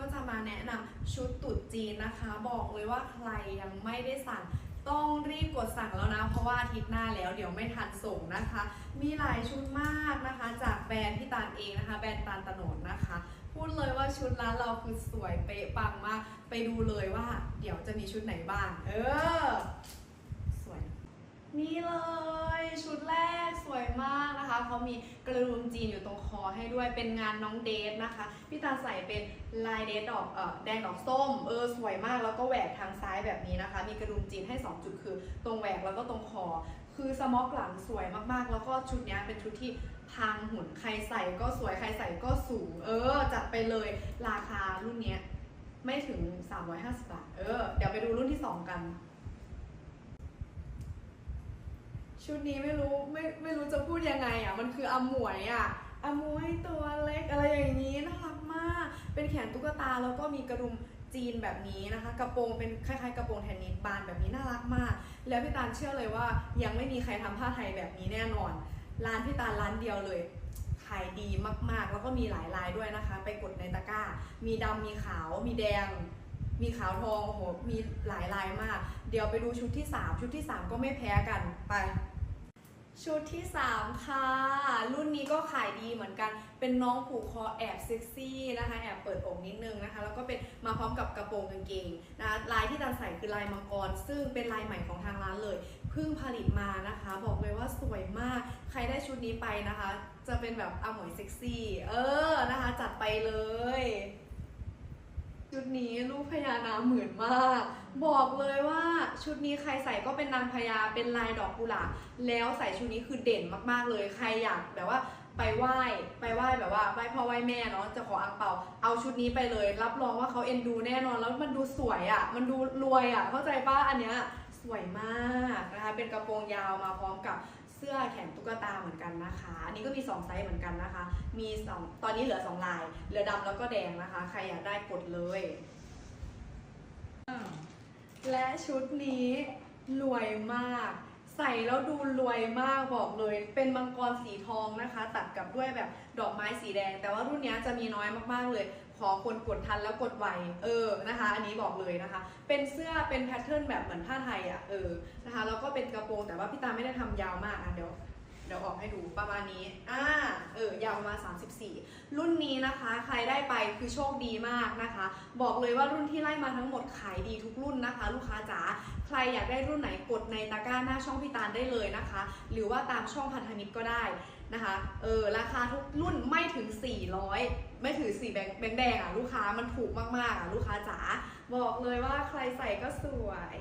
ก็จะมาแนะนำชุดตรุ๊จีนนะคะ บอกเลยว่าใครยังไม่ได้สั่งต้องรีบกดสั่งแล้วนะ เพราะว่าอาทิตย์หน้าแล้วเดี๋ยวไม่ทันส่งนะคะ มีหลายชุดมากนะคะ จากแบรนด์พี่ตาลเองนะคะ แบรนด์ตาลตะโนนะคะ พูดเลยว่าชุดร้านเราคือสวยเป๊ะปังมาก ไปดูเลยว่า เดี๋ยวจะมีชุดไหนบ้าง เออ สวย นี่เลยชุด เขามีกระดุมจีนอยู่ตรงคอให้ด้วยเป็นงานน้องเดทนะคะ พี่ตาใส่เป็นลายเดทดอกเออแดงดอกส้มเออสวยมากแล้วก็แหวกทางซ้ายแบบนี้นะคะ มีกระดุมจีนให้ 2 จุดคือ ตรงแหวกแล้วก็ตรงคอ คือสม็อกหลังสวยมากๆ แล้วก็ชุดนี้เป็นชุดที่พางหุ่นใครใส่ก็สวยใครใส่ก็สูง เออจัดไปเลยราคารุ่นนี้ไม่ถึง 350 บาท เออ เดี๋ยวไปดูรุ่นที่สองกัน ชุดนี้ไม่รู้ไม่ไม่รู้จะพูดยังไงอะมันคืออมวยอะอมวยตัวเล็กอะไรอย่างนี้น่ารักมาก เป็นแขนตุ๊กตาแล้วก็มีกระดุมจีนแบบนี้นะคะ กระโปรงเป็นคล้ายๆกระโปรงแทนนิสบานแบบนี้น่ารักมาก แล้วพี่ตาลเชื่อเลยว่า ยังไม่มีใครทำผ้าไทยแบบนี้แน่นอน ร้านพี่ตาลร้านเดียวเลยขายดีมากๆ แล้วก็มีหลายลายด้วยนะคะ ไปกดในตะกร้า มีดำมีขาวมีแดง มีขาวทองโอ้โหมีหลายลายมาก เดี๋ยวไปดูชุดที่ 3 ชุดที่ 3 ก็ไม่แพ้กันไป ชุดที่ 3 ค่ะ รุ่นนี้ก็ขายดีเหมือนกัน เป็นน้องผูกคอแอบเซ็กซี่นะคะ แอบเปิดอกนิดนึงนะคะ แล้วก็เป็นมาพร้อมกับกระโปรงกางเกงนะคะ ลายที่ตันใส่คือลายมังกร ซึ่งเป็นลายใหม่ของทางร้านเลย เพิ่งผลิตมานะคะ บอกเลยว่าสวยมาก ใครได้ชุดนี้ไปนะคะ จะเป็นแบบอาหมวยเซ็กซี่ เออ นะคะ จัดไปเลย ชุดนี้ลูกพญานาคเหมือนมาก บอกเลยว่าชุดนี้ใครใส่ก็เป็นนางพญาเป็นลายดอกกุหลาบแล้วใส่ชุดนี้คือเด่นมากๆเลย ใครอยากแบบว่าไปไหว้ไปไหว้แบบว่าไหว้พ่อไหว้แม่เนาะจะขออังเปาเอาชุดนี้ไปเลย รับรองว่าเขาเอ็นดูแน่นอนแล้วมันดูสวยอะ่ะ มันดูรวยอะ่ะ เข้าใจป้าอันเนี้ยสวยมากนะคะเป็นกระโปรงยาวมาพร้อมกับ เสื้อแขนตุ๊กตาเหมือนกันนะคะ อันนี้ก็มี 2 ไซส์เหมือนกันนะคะ มีสองตอนนี้เหลือ 2 ลาย เหลือดำแล้วก็แดงนะคะ ใครอยากได้กดเลย และชุดนี้รวยมาก ใส่แล้วดูรวยมากบอกเลย เป็นมังกรสีทองนะคะ ตัดกับด้วยแบบดอกไม้สีแดง แต่ว่ารุ่นนี้จะมีน้อยมากๆเลย ขอคนกดทันแล้วกดไวเออนะคะ อันนี้บอกเลยนะคะ เป็นเสื้อเป็นแพทเทิร์นแบบเหมือนผ้าไทยอะเออนะคะแล้วก็เป็นกระโปรงแต่ว่าพี่ตาไม่ได้ทำยาวมากอะเดี๋ยว เดี๋ยวออกให้ดูประมาณนี้ อ่า เออ ยาวมา 34 รุ่นนี้นะคะ ใครได้ไปคือโชคดีมากนะคะ บอกเลยว่ารุ่นที่ไล่มาทั้งหมดขายดีทุกรุ่นนะคะ ลูกค้าจ๋า ใครอยากได้รุ่นไหนกดในตะกร้าหน้าช่องพี่ตาลได้เลยนะคะ หรือว่าตามช่องพันธมิตรก็ได้นะคะ เออ ราคาทุกรุ่นไม่ถึง 400 ไม่ถือสี่แบงแบงค์แดงอะลูกค้า มันถูกมากๆอะลูกค้าจ๋า บอกเลยว่าใครใส่ก็สวย